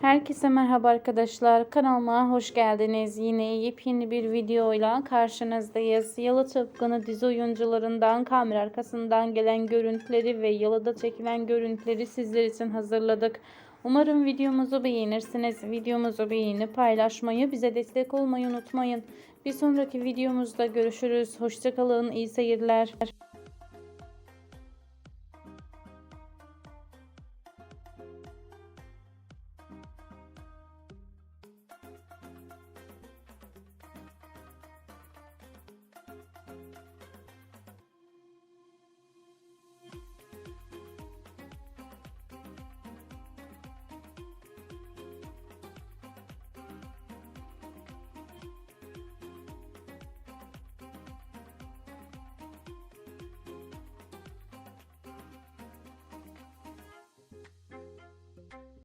Herkese merhaba arkadaşlar. Kanalıma hoş geldiniz. Yine yepyeni bir videoyla karşınızdayız. Yalı Tıpkını dizi oyuncularından kamera arkasından gelen görüntüleri ve yalıda çekilen görüntüleri sizler için hazırladık. Umarım videomuzu beğenirsiniz. Videomuzu beğenip paylaşmayı, bize destek olmayı unutmayın. Bir sonraki videomuzda görüşürüz. Hoşçakalın, iyi seyirler.